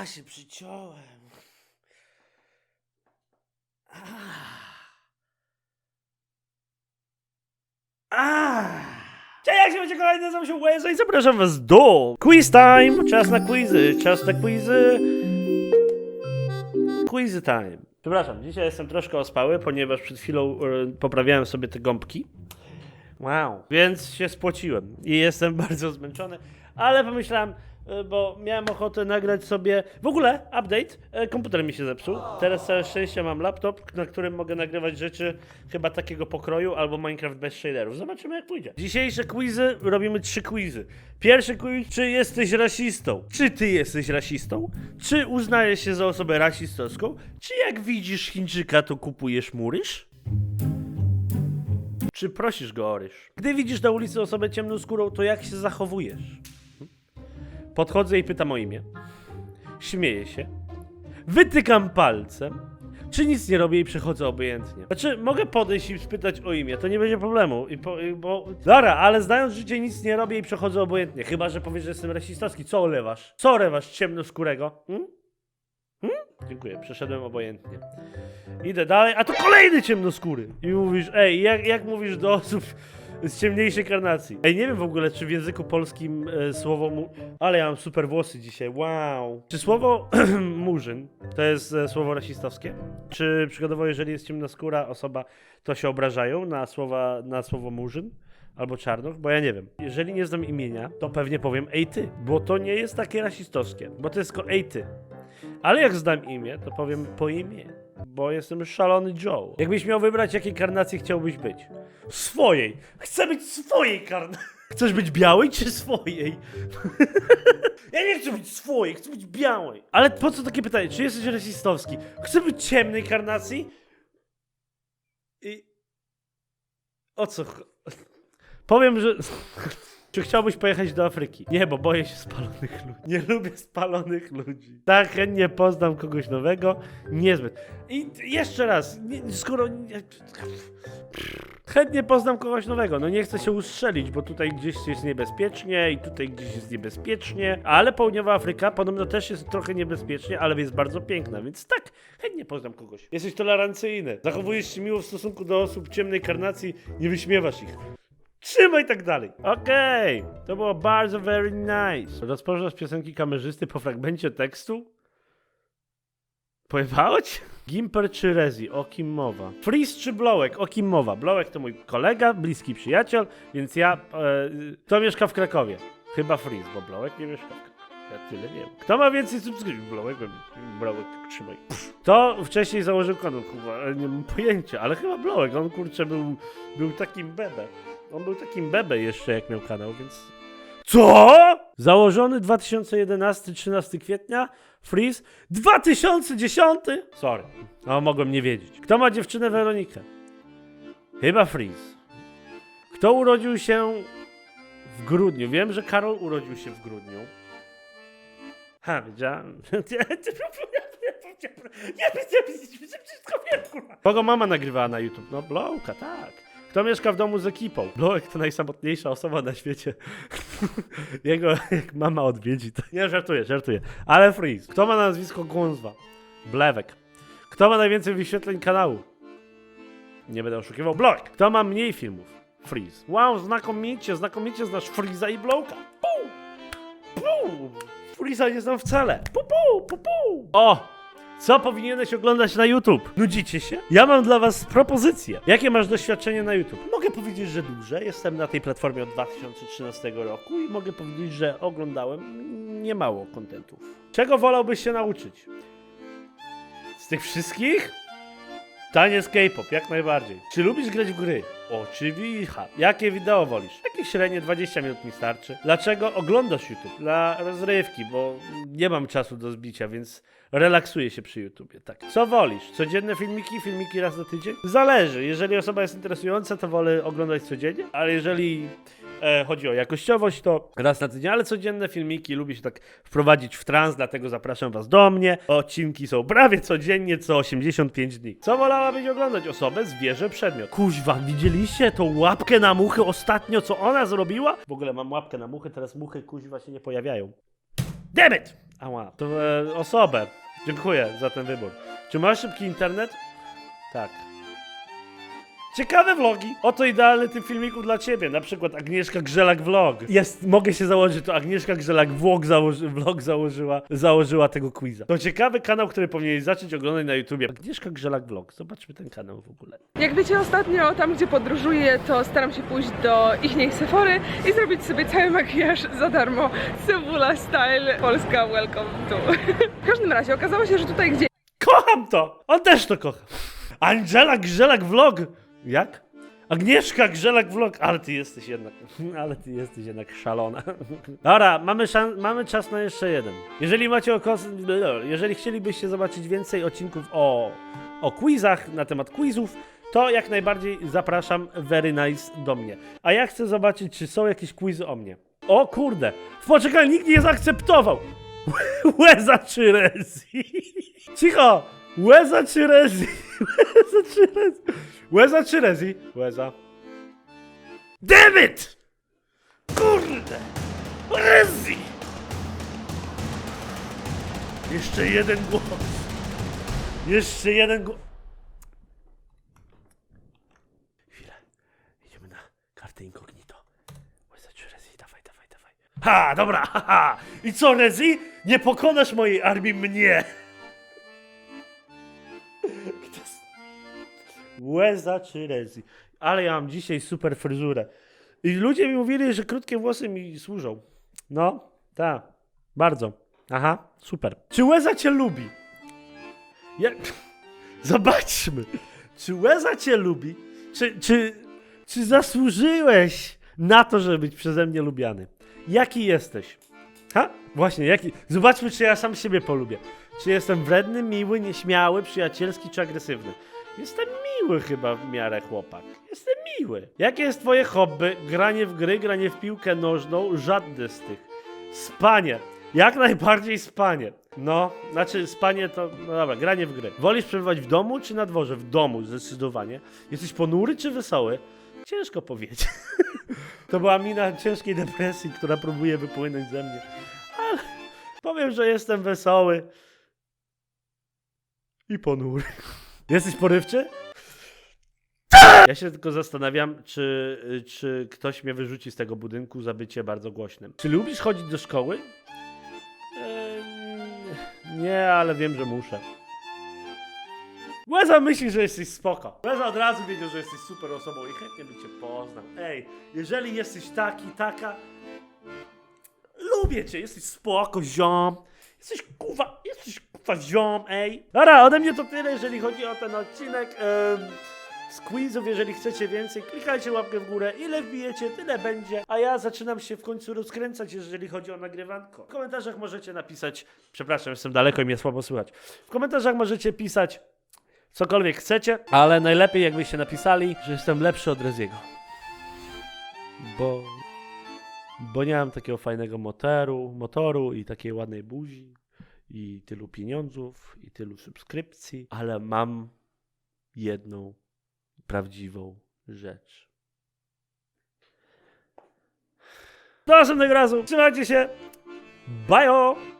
A, się przyciąłem. Ah. Ah. Cześć, jak się będzie kolejny, nazywam się Łeza i zapraszam was do Quiz Time! Czas na quizy, czas na quizy. Quizy Time. Przepraszam, dzisiaj jestem troszkę ospały, ponieważ przed chwilą e, poprawiałem sobie te gąbki. Wow. Więc się spociłem i jestem bardzo zmęczony, ale pomyślałem, bo miałem ochotę nagrać sobie. W ogóle, update, y, komputer mi się zepsuł. Teraz całe szczęście mam laptop, na którym mogę nagrywać rzeczy chyba takiego pokroju albo Minecraft bez shaderów. Zobaczymy jak pójdzie. Dzisiejsze quizy, robimy trzy quizy. Pierwszy quiz, czy jesteś rasistą? Czy ty jesteś rasistą? Czy uznajesz się za osobę rasistowską? Czy jak widzisz Chińczyka, to kupujesz mu ryż? Czy prosisz go o ryż? Gdy widzisz na ulicy osobę ciemną skórą, to jak się zachowujesz? Podchodzę i pytam o imię. Śmieję się. Wytykam palcem. Czy nic nie robię i przechodzę obojętnie. Znaczy, mogę podejść i spytać o imię, to nie będzie problemu. I po, i bo... Ale znając życie, nic nie robię i przechodzę obojętnie. Chyba, że powiesz, że jestem rasistowski. Co olewasz? Co olewasz ciemnoskórego? Hmm? Hmm? Dziękuję, przeszedłem obojętnie. Idę dalej, a tu kolejny ciemnoskóry. I mówisz, ej, jak, jak mówisz do osób z ciemniejszej karnacji? Ej, nie wiem w ogóle, czy w języku polskim e, słowo mu... Ale ja mam super włosy dzisiaj, wow. Czy słowo murzyn to jest e, słowo rasistowskie? Czy przykładowo, jeżeli jest ciemnoskóra osoba, to się obrażają na, słowa, na słowo murzyn? Albo czarnoch, bo ja nie wiem. Jeżeli nie znam imienia, to pewnie powiem ej ty, bo to nie jest takie rasistowskie, bo to jest tylko ej ty. Ale jak znam imię, to powiem po imię, bo jestem szalony Joe. Jakbyś miał wybrać, jakiej karnacji chciałbyś być? Swojej. Chcę być swojej karnacji. Chcesz być białej czy swojej? ja nie chcę być swojej, chcę być białej. Ale po co takie pytanie? Czy jesteś rasistowski? Chcę być ciemnej karnacji? I... O co? Powiem, że... Czy chciałbyś pojechać do Afryki? Nie, bo boję się spalonych ludzi. Nie lubię spalonych ludzi. Tak, chętnie poznam kogoś nowego. Niezbyt. I jeszcze raz, nie, skoro. Nie, chętnie poznam kogoś nowego. No nie chcę się ustrzelić, bo tutaj gdzieś jest niebezpiecznie i tutaj gdzieś jest niebezpiecznie. Ale południowa Afryka podobno też jest trochę niebezpiecznie, ale jest bardzo piękna, więc tak, chętnie poznam kogoś. Jesteś tolerancyjny. Zachowujesz się miło w stosunku do osób ciemnej karnacji, nie wyśmiewasz ich. Trzymaj tak dalej. Okej, to było bardzo very nice. Rozpoznasz piosenki kamerzysty po fragmencie tekstu? Pojebało cię? Gimper czy Rezi? O kim mowa? Freeze czy Blowek? O kim mowa? Blowek to mój kolega, bliski przyjaciel, więc ja... E, kto mieszka w Krakowie? Chyba Freeze, bo Blowek nie mieszka w Krakowie. Ja tyle wiem. Kto ma więcej subskrypcji? Blowek, Blowek, trzymaj. Kto wcześniej założył kanał? Kurwa, nie mam pojęcia, ale chyba Blowek. On kurczę był, był takim bebe. On był takim bebe jeszcze jak miał kanał, więc... Co? Założony 2011-13 kwietnia? Freeze? 2010? Sorry. No, mogłem nie wiedzieć. Kto ma dziewczynę Weronikę? Chyba Freeze. Kto urodził się w grudniu? Wiem, że Karol urodził się w grudniu. Ha, kurwa. Kogo mama nagrywała na YouTube? No, Blowka, tak. Kto mieszka w domu z ekipą? Blowek to najsamotniejsza osoba na świecie. Jego jak mama odwiedzi, to... Nie, żartuję, żartuję. Ale Freeze. Kto ma nazwisko Gązwa? Blewek. Kto ma najwięcej wyświetleń kanału? Nie będę oszukiwał. Blowek. Kto ma mniej filmów? Freeze. Wow, znakomicie, znakomicie znasz Freeza i Blowka. Pum! Pum! Freeza nie znam wcale. Pu, pu, pu, pu. O! Co powinieneś oglądać na YouTube? Nudzicie się? Ja mam dla was propozycję. Jakie masz doświadczenie na YouTube? Mogę powiedzieć, że duże. Jestem na tej platformie od 2013 roku i mogę powiedzieć, że oglądałem niemało kontentów. Czego wolałbyś się nauczyć? Z tych wszystkich? Taniec K-pop, jak najbardziej. Czy lubisz grać w gry? Oczywiście. Jakie wideo wolisz? Jakieś średnie 20 minut mi starczy. Dlaczego oglądasz YouTube? Dla rozrywki, bo nie mam czasu do zbicia, więc relaksuję się przy YouTubie. Tak. Co wolisz? Codzienne filmiki? Filmiki raz na tydzień? Zależy. Jeżeli osoba jest interesująca, to wolę oglądać codziennie, ale jeżeli e, chodzi o jakościowość, to raz na tydzień, ale codzienne filmiki lubię się tak wprowadzić w trans, dlatego zapraszam was do mnie. Odcinki są prawie codziennie, co 85 dni. Co wolałabyś oglądać? Osobę, zwierzę, przedmiot. Kuźwa, widzieliście tą łapkę na muchy ostatnio, co ona zrobiła? W ogóle mam łapkę na muchy, teraz muchy kuźwa się nie pojawiają. Damn it! Ała, to e, osobę. Dziękuję za ten wybór. Czy masz szybki internet? Tak. Ciekawe vlogi. Oto idealny typ filmików dla ciebie. Na przykład Agnieszka Grzelak vlog. Jest, mogę się założyć, to Agnieszka Grzelak vlog, założy, vlog założyła, założyła tego quiza. To ciekawy kanał, który powinieneś zacząć oglądać na YouTubie. Agnieszka Grzelak vlog. Zobaczmy ten kanał w ogóle. Jak wiecie, ostatnio tam, gdzie podróżuję, to staram się pójść do ich Sephory i zrobić sobie cały makijaż za darmo. Cebula style, Polska welcome to. W każdym razie okazało się, że tutaj, gdzie Kocham to! On też to kocha. Angela Grzelak vlog. Jak? Agnieszka Grzelak vlog. Ale ty jesteś jednak. Ale ty jesteś jednak szalona. Dobra, mamy, mamy czas na jeszcze jeden. Jeżeli macie okos... Jeżeli chcielibyście zobaczyć więcej odcinków o, o quizach, na temat quizów, to jak najbardziej zapraszam very nice do mnie. A ja chcę zobaczyć, czy są jakieś quizy o mnie. O kurde! W poczekaj, nikt nie zaakceptował! Łeza czy? Cicho! Łeza czy Rezi? Łeza czy Rezi? Łeza czy Rezi? Łeza. Damn it! Kurde! Rezi! Jeszcze jeden głos. Jeszcze jeden głos. Chwilę. Idziemy na kartę incognito. Łeza czy Rezi? Dawaj, dawaj, dawaj. Ha, dobra, haha. I co, Rezi? Nie pokonasz mojej armii mnie. Łeza czy Rezi? Ale ja mam dzisiaj super fryzurę. I ludzie mi mówili, że krótkie włosy mi służą. No, tak. Bardzo. Aha, super. Czy Łeza cię lubi? Ja... Zobaczmy. Czy Łeza cię lubi? Czy, czy, czy zasłużyłeś na to, żeby być przeze mnie lubiany? Jaki jesteś? Ha? Właśnie, jaki? Zobaczmy, czy ja sam siebie polubię. Czy jestem wredny, miły, nieśmiały, przyjacielski czy agresywny? Jestem miły chyba w miarę chłopak. Jestem miły. Jakie jest twoje hobby? Granie w gry, granie w piłkę nożną? Żadne z tych. Spanie. Jak najbardziej spanie. No, znaczy spanie to, no dobra, granie w gry. Wolisz przebywać w domu czy na dworze? W domu, zdecydowanie. Jesteś ponury czy wesoły? Ciężko powiedzieć. To była mina ciężkiej depresji, która próbuje wypłynąć ze mnie. Ale powiem, że jestem wesoły. I ponury. Jesteś porywczy? Ja się tylko zastanawiam, czy, czy ktoś mnie wyrzuci z tego budynku za bycie bardzo głośnym. Czy lubisz chodzić do szkoły? Nie, ale wiem, że muszę. Łeza myśli, że jesteś spoko. Łeza od razu wiedział, że jesteś super osobą i chętnie by cię poznał. Ej, jeżeli jesteś taki, taka, lubię cię, jesteś spoko, ziom. Jesteś kuwa, jesteś kuwa ziom, ej. Dobra, ode mnie to tyle, jeżeli chodzi o ten odcinek. Em, z quizów, jeżeli chcecie więcej, klikajcie łapkę w górę. Ile wbijecie, tyle będzie. A ja zaczynam się w końcu rozkręcać, jeżeli chodzi o nagrywanko. W komentarzach możecie napisać, przepraszam, jestem daleko i mnie słabo słychać. W komentarzach możecie pisać cokolwiek chcecie, ale najlepiej jakbyście napisali, że jestem lepszy od Reziego. Bo... Bo nie mam takiego fajnego motoru, motoru i takiej ładnej buzi i tylu pieniądzów i tylu subskrypcji, ale mam jedną prawdziwą rzecz. Do następnego razu. Trzymajcie się. Bye!